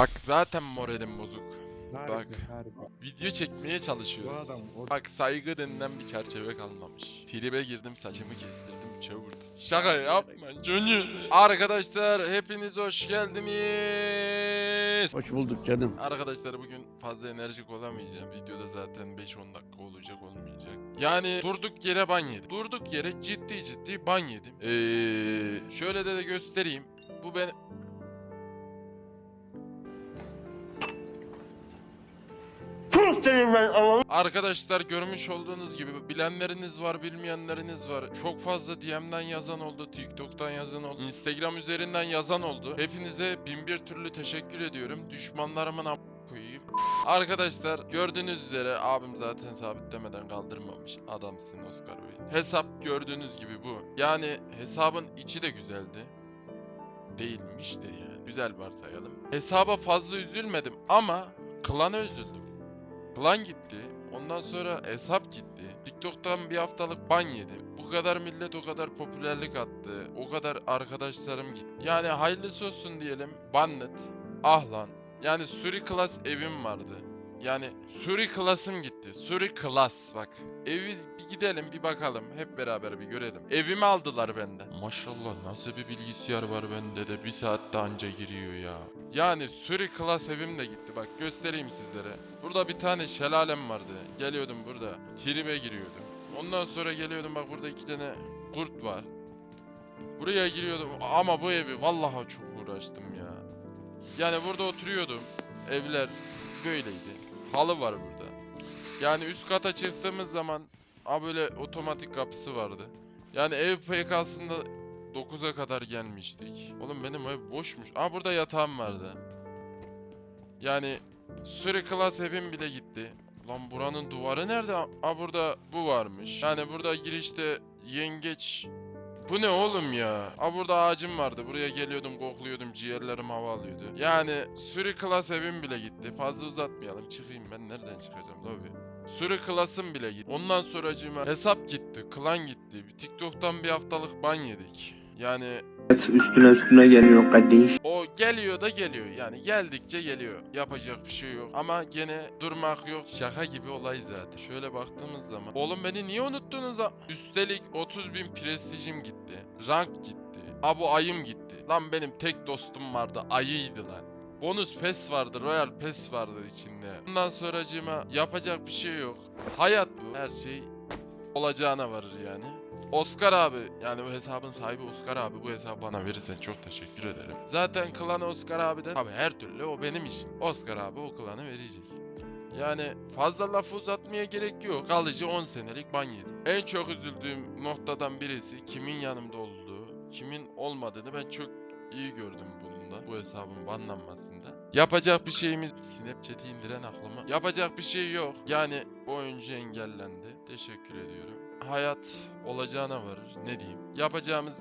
Bak zaten moralim bozuk. Harbi, Bak. harbi. Video çekmeye Bu çalışıyoruz. adam o Bak saygı denilen bir çerçeve kalmamış. Tribe girdim saçımı kestirdim çavurdu. Şaka yapma çocuk. Arkadaşlar hepiniz hoş geldiniz. Hoş bulduk canım. Arkadaşlar bugün fazla enerjik olamayacağım. Videoda zaten 5-10 dakika olacak olmayacak. Yani durduk yere ban yedim. Durduk yere ciddi ciddi ban yedim. Ee, şöyle de, de göstereyim. Bu ben Senin ben ama. Arkadaşlar görmüş olduğunuz gibi bilenleriniz var bilmeyenleriniz var. Çok fazla DM'den yazan oldu, TikTok'tan yazan oldu, Instagram üzerinden yazan oldu. Hepinize bin bir türlü teşekkür ediyorum. Düşmanlarımın a- koyayım. Arkadaşlar gördüğünüz üzere abim zaten sabitlemeden kaldırmamış. Adamsın Oscar Bey. Hesap gördüğünüz gibi bu. Yani hesabın içi de güzeldi. Değilmiş de yani. Güzel varsayalım. Hesaba fazla üzülmedim ama klana üzüldüm. Klan gitti. Ondan sonra hesap gitti. TikTok'tan bir haftalık ban yedim. Bu kadar millet o kadar popülerlik attı. O kadar arkadaşlarım gitti. Yani hayırlısı olsun diyelim. Bannet. Ah lan. Yani Suri Class evim vardı. Yani Suri Class'ım gitti. Suri Class bak. Evi bir gidelim bir bakalım. Hep beraber bir görelim. Evimi aldılar benden. Maşallah nasıl bir bilgisayar var bende de bir saatte anca giriyor ya. Yani Suri Class evim de gitti. Bak göstereyim sizlere. Burada bir tane şelalem vardı. Geliyordum burada. Tribe giriyordum. Ondan sonra geliyordum bak burada iki tane kurt var. Buraya giriyordum ama bu evi vallahi çok uğraştım ya. Yani burada oturuyordum. Evler böyleydi. Halı var burada. Yani üst kata çıktığımız zaman a böyle otomatik kapısı vardı. Yani ev PK'sında 9'a kadar gelmiştik. Oğlum benim ev boşmuş. Aa burada yatağım vardı. Yani Suri Class evim bile gitti. Lan buranın duvarı nerede? Aa burada bu varmış. Yani burada girişte yengeç... Bu ne oğlum ya? Aa burada ağacım vardı. Buraya geliyordum, kokluyordum, ciğerlerim hava alıyordu. Yani Suri Class evim bile gitti. Fazla uzatmayalım. Çıkayım ben. Nereden çıkacağım lobi? Suri Class'ım bile gitti. Ondan sonracığıma hesap gitti, klan gitti. TikTok'tan bir haftalık ban yedik. Yani üstüne üstüne geliyor kardeş. o geliyor da geliyor. Yani geldikçe geliyor. Yapacak bir şey yok. Ama gene durmak yok. Şaka gibi olay zaten. Şöyle baktığımız zaman. Oğlum beni niye unuttunuz? Üstelik 30 bin prestijim gitti. Rank gitti. Abu ayım gitti. Lan benim tek dostum vardı. Ayıydı lan. Bonus pes vardı, royal pes vardı içinde. Bundan sonracığıma yapacak bir şey yok. Hayat bu. Her şey olacağına varır yani. Oscar abi yani bu hesabın sahibi Oscar abi bu hesabı bana verirsen çok teşekkür ederim. Zaten klanı Oscar abiden abi her türlü o benim işim. Oscar abi o klanı verecek. Yani fazla lafı uzatmaya gerek yok. Kalıcı 10 senelik ban yedim. En çok üzüldüğüm noktadan birisi kimin yanımda olduğu, kimin olmadığını ben çok iyi gördüm bununla. Bu hesabın banlanmasında. Yapacak bir şeyimiz Snapchat'i indiren aklıma. Yapacak bir şey yok. Yani oyuncu engellendi. Teşekkür ediyorum. Hayat olacağına varır. Ne diyeyim? Yapacağımız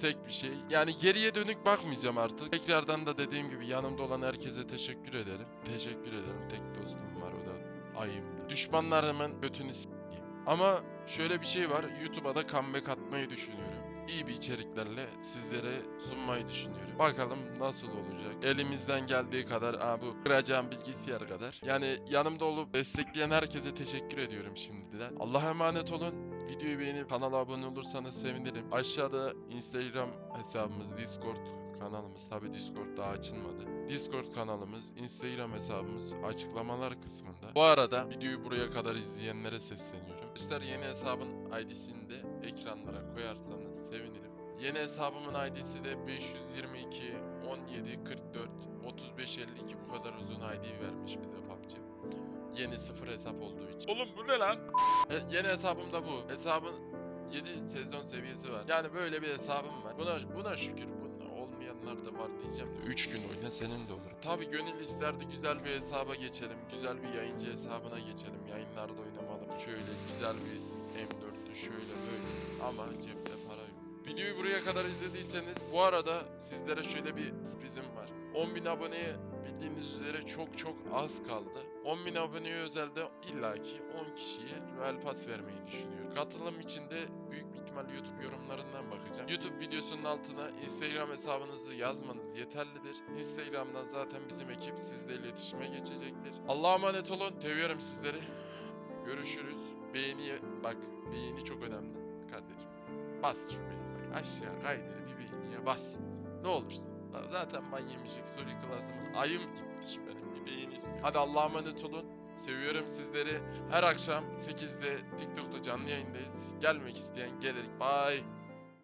tek bir şey. Yani geriye dönük bakmayacağım artık. Tekrardan da dediğim gibi yanımda olan herkese teşekkür ederim. Teşekkür ederim. Tek dostum var o da ayımdı. Düşmanlarımın götünü s**eyim. Ama şöyle bir şey var. YouTube'a da comeback atmayı düşünüyorum. İyi bir içeriklerle sizlere sunmayı düşünüyorum. Bakalım nasıl olacak. Elimizden geldiği kadar, aa bu kıracağım bilgisayar kadar. Yani yanımda olup destekleyen herkese teşekkür ediyorum şimdiden. Allah'a emanet olun. Videoyu beğenip kanala abone olursanız sevinirim. Aşağıda Instagram hesabımız, Discord kanalımız. Tabi Discord daha açılmadı. Discord kanalımız, Instagram hesabımız açıklamalar kısmında. Bu arada videoyu buraya kadar izleyenlere sesleniyorum. Arkadaşlar yeni hesabın ID'sini de ekranlara koyarsanız sevinirim. Yeni hesabımın ID'si de 522 17 44 35 52 bu kadar uzun ID vermiş bize PUBG. Yeni sıfır hesap olduğu için. Oğlum bu ne lan? E, yeni hesabım da bu. Hesabın 7 sezon seviyesi var. Yani böyle bir hesabım var. Buna buna şükür. Olmayanlar da var diyeceğim de 3 gün oyna senin de olur. Tabi gönül isterdi güzel bir hesaba geçelim. Güzel bir yayıncı hesabına geçelim. Yayınlarda oynamalı. Şöyle güzel bir M4'lü şöyle böyle. Ama cepte para yok. Videoyu buraya kadar izlediyseniz bu arada sizlere şöyle bir sürprizim var. 10.000 aboneye bildiğiniz üzere çok çok az kaldı. 10.000 aboneye özelde illaki 10 kişiye Royal Pass vermeyi düşünüyorum. Katılım için de büyük bir ihtimal YouTube yorumlarından bakacağım. YouTube videosunun altına Instagram hesabınızı yazmanız yeterlidir. Instagram'dan zaten bizim ekip sizle iletişime geçecektir. Allah'a emanet olun. Seviyorum sizleri. Görüşürüz. Beğeni bak beğeni çok önemli kardeşim. Bas şu beğeni bak aşağı kaydır bir beğeniye bas. Ne olursun. Zaten ben yemişik soru klasımın ayım gitmiş benim bir beğeni istiyorum. Hadi Allah'a emanet olun. Seviyorum sizleri. Her akşam 8'de TikTok'ta canlı yayındayız. Gelmek isteyen gelir. Bye.